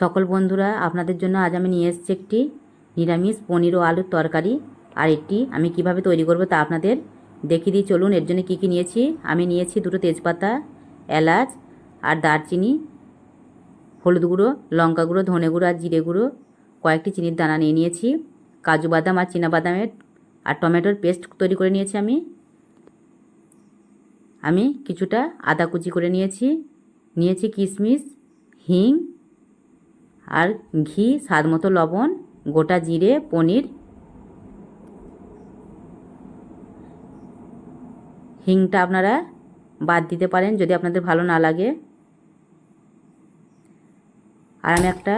সকল বন্ধুরা, আপনাদের জন্য আজ আমি নিয়ে এসেছি একটি নিরামিষ পনির ও আলুর তরকারি। আর এটি আমি কীভাবে তৈরি করব তা আপনাদের দেখিয়ে দিই। চলুন, এর জন্য কী কী নিয়েছি? আমি নিয়েছি দুটো তেজপাতা, এলাচ আর দারচিনি, হলুদ গুঁড়ো, লঙ্কা গুঁড়ো, ধনে গুঁড়ো আর জিরে গুঁড়ো, কয়েকটি চিনির দানা নিয়ে নিয়েছি, কাজু বাদাম আর বাদামের আর টমেটোর পেস্ট তৈরি করে নিয়েছি আমি। আমি কিছুটা আদা কুচি করে নিয়েছি নিয়েছি কিশমিশ, হিং আর ঘি, স্বাদ মতো লবণ, গোটা জিরে, পনির, হিংটা আপনারা বাদ দিতে পারেন যদি আপনাদের ভালো না লাগে। আর আমি একটা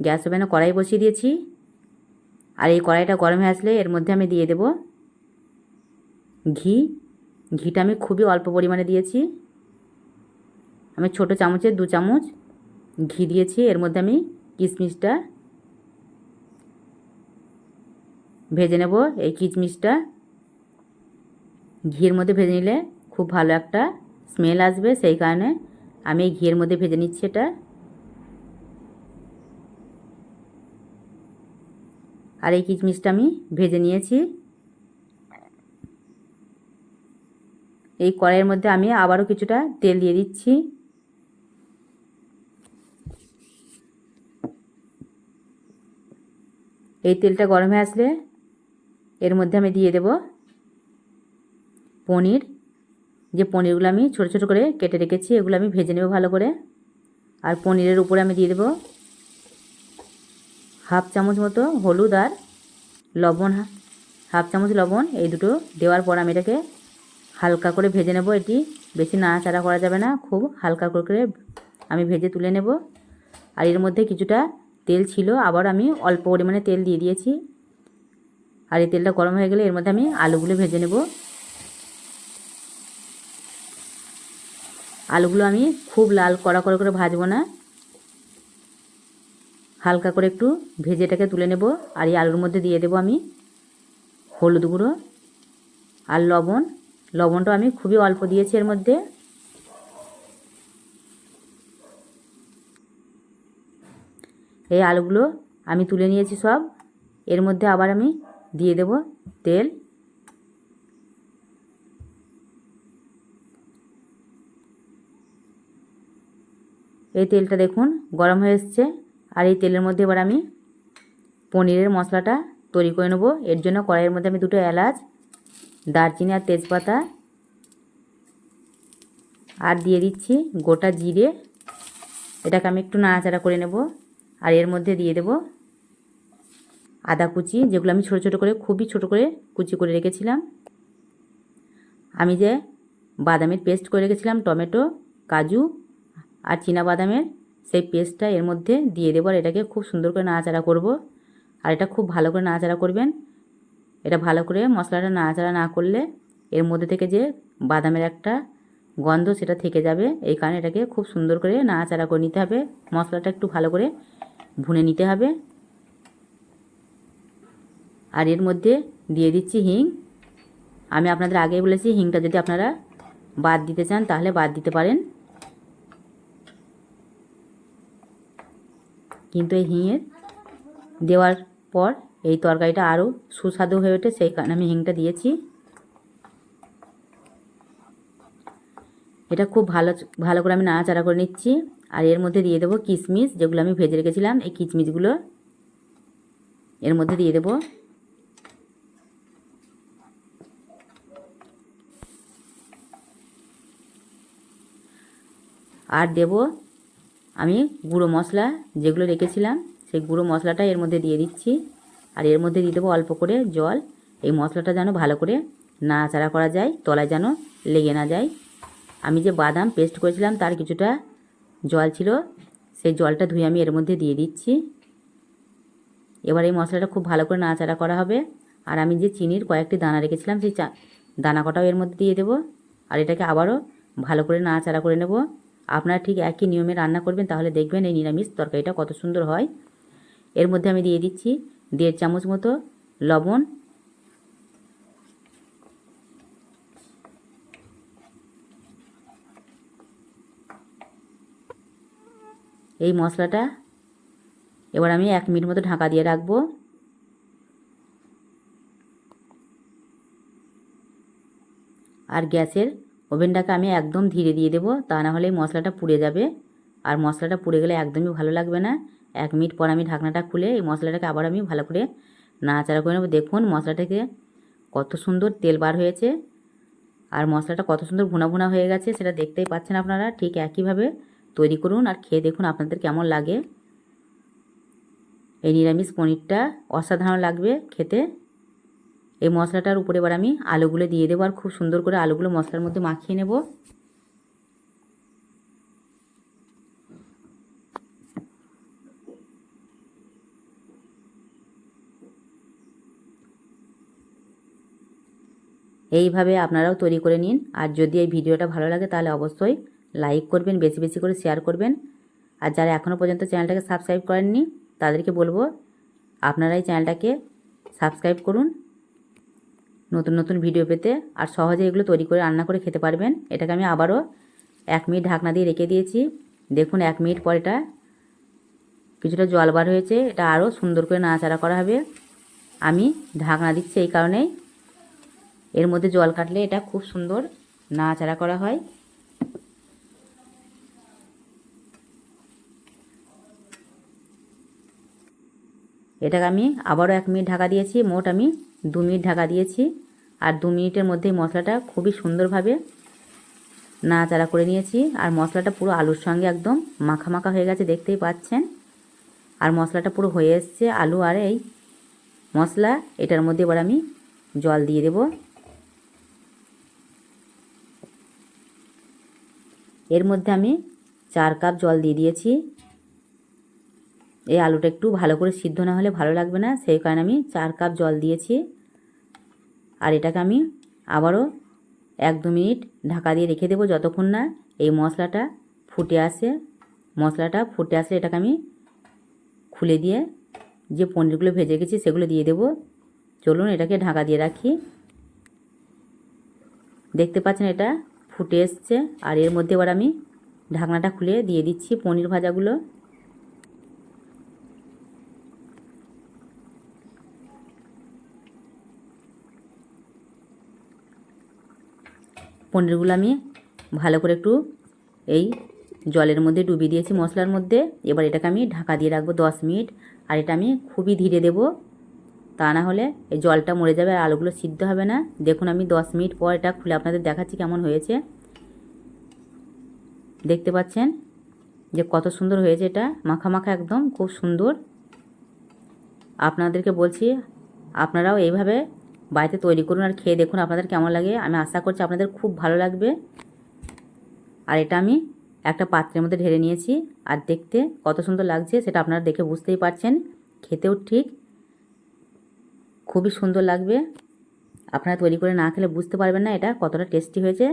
গ্যাস ওভেনে কড়াই বসিয়ে দিয়েছি। আর এই কড়াইটা গরম হয়ে আসলে এর মধ্যে আমি দিয়ে দেব ঘি। ঘিটা আমি খুবই অল্প পরিমাণে দিয়েছি। আমি ছোট চামচের দু চামচ ঘি দিয়েছি। এর মধ্যে আমি কিশমিশটা ভেজে নেব। এই কিশমিশটা ঘিয়ের মধ্যে ভেজে নিলে খুব ভালো একটা স্মেল আসবে। সেই কারণে আমি এই ঘিয়ের মধ্যে ভেজে নিচ্ছি এটা। আর এই কিশমিশটা আমি ভেজে নিয়েছি। এই কড়াইয়ের মধ্যে আমি আবারও কিছুটা তেল দিয়ে দিচ্ছি। এই তেলটা গরম হয়ে আসলে এর মধ্যে আমি দিয়ে দেব পনির। যে পনিরগুলো আমি ছোটো ছোটো করে কেটে রেখেছি, এগুলো আমি ভেজে নেব ভালো করে। আর পনিরের উপরে আমি দিয়ে দেব হাফ চামচ মতো হলুদ আর লবণ। হাফ চামচ লবণ, এই দুটো দেওয়ার পর আমি এটাকে হালকা করে ভেজে নেব। এটি বেশি নাড়াচাড়া করা যাবে না, খুব হালকা করে আমি ভেজে তুলে নেব। আর এর মধ্যে কিছুটা তেল ছিল, আবার আমি অল্প পরিমাণে তেল দিয়ে দিয়েছি। আর এই তেলটা গরম হয়ে গেলে এর মধ্যে আমি আলুগুলো ভেজে নেব। আলুগুলো আমি খুব লাল কড়া করে করে ভাজবো না। হালকা করে একটু ভেজে এটাকে তুলে নেব। আর এই আলুর মধ্যে দিয়ে দেব আমি হলুদ গুঁড়ো আর লবণ। লবণটা আমি খুবই অল্প দিয়েছি এর মধ্যে। এই আলুগুলো আমি তুলে নিয়েছি সব। এর মধ্যে আবার আমি দিয়ে দেব তেল। এই তেলটা দেখুন গরম হয়ে এসছে। আর এই তেলের মধ্যে এবার আমি পনিরের মশলাটা তৈরি করে নেব। এর জন্য কড়াইয়ের মধ্যে আমি দুটো এলাচ, দারচিনি আর তেজপাতা। আর দিয়ে দিচ্ছি গোটা জিরে। এটাকে আমি একটু নাড়াচাড়া করে নেব। আর এর মধ্যে দিয়ে দেব আদা কুচি, যেগুলো আমি ছোটো ছোটো করে, খুবই ছোটো করে কুচি করে রেখেছিলাম। আমি যে বাদামের পেস্ট করে রেখেছিলাম, টমেটো, কাজু আর বাদামের সেই পেস্টটা এর মধ্যে দিয়ে দেবো আর এটাকে খুব সুন্দর করে নাড়াচাড়া করব। আর এটা খুব ভালো করে নাড়াচাড়া করবেন। এটা ভালো করে মশলাটা নাড়াচাড়া না করলে এর মধ্যে থেকে যে বাদামের একটা গন্ধ সেটা থেকে যাবে। এই কারণে এটাকে খুব সুন্দর করে নাড়াচাড়া করে নিতে হবে। মশলাটা একটু ভালো করে ভুনে নিতে হবে। আর এর মধ্যে দিয়ে দিচ্ছি হিং। আমি আপনাদের আগেই বলেছি, হিংটা যদি আপনারা বাদ দিতে চান, তাহলে বাদ দিতে পারেন। কিন্তু এই হিঙের দেওয়ার পর এই তরকারিটা আরও সুস্বাদু হয়ে ওঠে, সেই কারণে আমি হিংটা দিয়েছি। এটা খুব ভালো ভালো করে আমি নাড়াচাড়া করে নিচ্ছি। আর এর মধ্যে দিয়ে দেবো কিশমিশ যেগুলো আমি ভেজে রেখেছিলাম, এই কিশমিশগুলো এর মধ্যে দিয়ে দেবো আর দেব আমি গুঁড়ো মশলা, যেগুলো রেখেছিলাম, সেই গুঁড়ো মশলাটা এর মধ্যে দিয়ে দিচ্ছি। আর এর মধ্যে দিয়ে দেবো অল্প করে জল। এই মশলাটা যেন ভালো করে নাড়াচাড়া করা যায়, তলায় যেন লেগে না যায়। আমি যে বাদাম পেস্ট করেছিলাম, তার কিছুটা জল ছিল, সেই জলটা ধুয়ে আমি এর মধ্যে দিয়ে দিচ্ছি। এবার এই মশলাটা খুব ভালো করে নাড়াচাড়া করা হবে। আর আমি যে চিনির কয়েকটি দানা রেখেছিলাম, সেই চা দানা কটাও এর মধ্যে দিয়ে দেবো। আর এটাকে আবারও ভালো করে নাড়াচাড়া করে নেব। আপনারা ঠিক একই নিয়মে রান্না করবেন, তাহলে দেখবেন এই নিরামিষ তরকারিটা কত সুন্দর হয়। এর মধ্যে আমি দিয়ে দিচ্ছি দেড় চামচ মতো লবণ এই মশলাটা এবার আমি এক মিনিট মতো ঢাকা দিয়ে রাখব। আর গ্যাসের ওভেনটাকে আমি একদম ধীরে দিয়ে দেবো, তা না হলে মশলাটা পুড়ে যাবে। আর মশলাটা পুড়ে গেলে একদমই ভালো লাগবে না। এক মিনিট পর আমি ঢাকনাটা খুলে এই মশলাটাকে আবার আমি ভালো করে নাড়াচাড়া করে নেব। দেখুন মশলাটাকে কত সুন্দর তেল বার হয়েছে। আর মশলাটা কত সুন্দর ভুনা ভুনা হয়ে গেছে, সেটা দেখতেই পাচ্ছেন আপনারা। ঠিক একইভাবে তৈরি করুন আর খেয়ে দেখুন আপনাদের কেমন লাগে। এই নিরামিষ পনিরটা অসাধারণ লাগবে খেতে। এই মশলাটার উপরে এবার আমি আলুগুলো দিয়ে দেবো আর খুব সুন্দর করে আলুগুলো মশলার মধ্যে মাখিয়ে নেব। এইভাবে আপনারাও তৈরি করে নিন। আর যদি এই ভিডিওটা ভালো লাগে তাহলে অবশ্যই লাইক করবেন, বেশি বেশি করে শেয়ার করবেন। আর যারা এখনও পর্যন্ত চ্যানেলটাকে সাবস্ক্রাইব করেননি, তাদেরকে বলব আপনারা এই চ্যানেলটাকে সাবস্ক্রাইব করুন। নতুন নতুন ভিডিও পেতে আর সহজে এগুলো তৈরি করে রান্না করে খেতে পারবেন। এটাকে আমি আবারও এক মিনিট ঢাকনা দিয়ে রেখে দিয়েছি। দেখুন, এক মিনিট পর এটা কিছুটা জল বার হয়েছে। এটা আরও সুন্দর করে নাড়াচাড়া করা হবে। আমি ঢাকনা দিচ্ছি এই কারণেই। এর মধ্যে জল কাটলে এটা খুব সুন্দর নাড়াচাড়া করা হয়। এটাকে আমি আবারও এক মিনিট ঢাকা দিয়েছি। মোট আমি দু মিনিট ঢাকা দিয়েছি। আর দু মিনিটের মধ্যে মশলাটা খুবই সুন্দরভাবে নাড়াচাড়া করে নিয়েছি। আর মশলাটা পুরো আলুর সঙ্গে একদম মাখা মাখা হয়ে গেছে, দেখতেই পাচ্ছেন। আর মশলাটা পুরো হয়ে এসছে আলু আর এই মশলা। এটার মধ্যে এবার আমি জল দিয়ে দেব। এর মধ্যে আমি চার কাপ জল দিয়ে দিয়েছি। এই আলুটা একটু ভালো করে সিদ্ধ না হলে ভালো লাগবে না। সেই কারণে আমি চার কাপ জল দিয়েছি। আর এটাকে আমি আবারও এক দু মিনিট ঢাকা দিয়ে রেখে দেবো যতক্ষণ না এই মশলাটা ফুটে আসে। মশলাটা ফুটে আসলে এটাকে আমি খুলে দিয়ে যে পনিরগুলো ভেজে গেছি সেগুলো দিয়ে দেবো। চলুন এটাকে ঢাকা দিয়ে রাখি। দেখতে পাচ্ছেন এটা ফুটে এসছে। আর এর মধ্যে এবার আমি ঢাকনাটা খুলে দিয়ে দিচ্ছি পনির ভাজাগুলো। পনিরগুলো আমি ভালো করে একটু এই জলের মধ্যে ডুবিয়ে দিয়েছি মশলার মধ্যে। এবার এটাকে আমি ঢাকা দিয়ে রাখব দশ মিনিট। আর এটা আমি খুবই ধীরে দেব। তা না হলে এই জলটা মরে যাবে আর আলুগুলো সিদ্ধ হবে না। দেখুন আমি দশ মিনিট পর এটা খুলে আপনাদের দেখাচ্ছি কেমন হয়েছে। দেখতে পাচ্ছেন যে কত সুন্দর হয়েছে এটা। মাখা মাখা একদম খুব সুন্দর। আপনাদেরকে বলছি, আপনারাও এইভাবে বাড়িতে তৈরি করুন আর খেয়ে দেখুন আপনাদের কেমন লাগে। আমি আশা করছি আপনাদের খুব ভালো লাগবে। আর এটা আমি একটা পাত্রের মধ্যে ঢেলে নিয়েছি। আর দেখতে কত সুন্দর লাগছে সেটা আপনারা দেখে বুঝতেই পারছেন। খেতেও ঠিক, খুবই সুন্দর লাগবে। আপনারা তৈরি করে না খেলে বুঝতে পারবেন না এটা কতটা টেস্টি হয়েছে।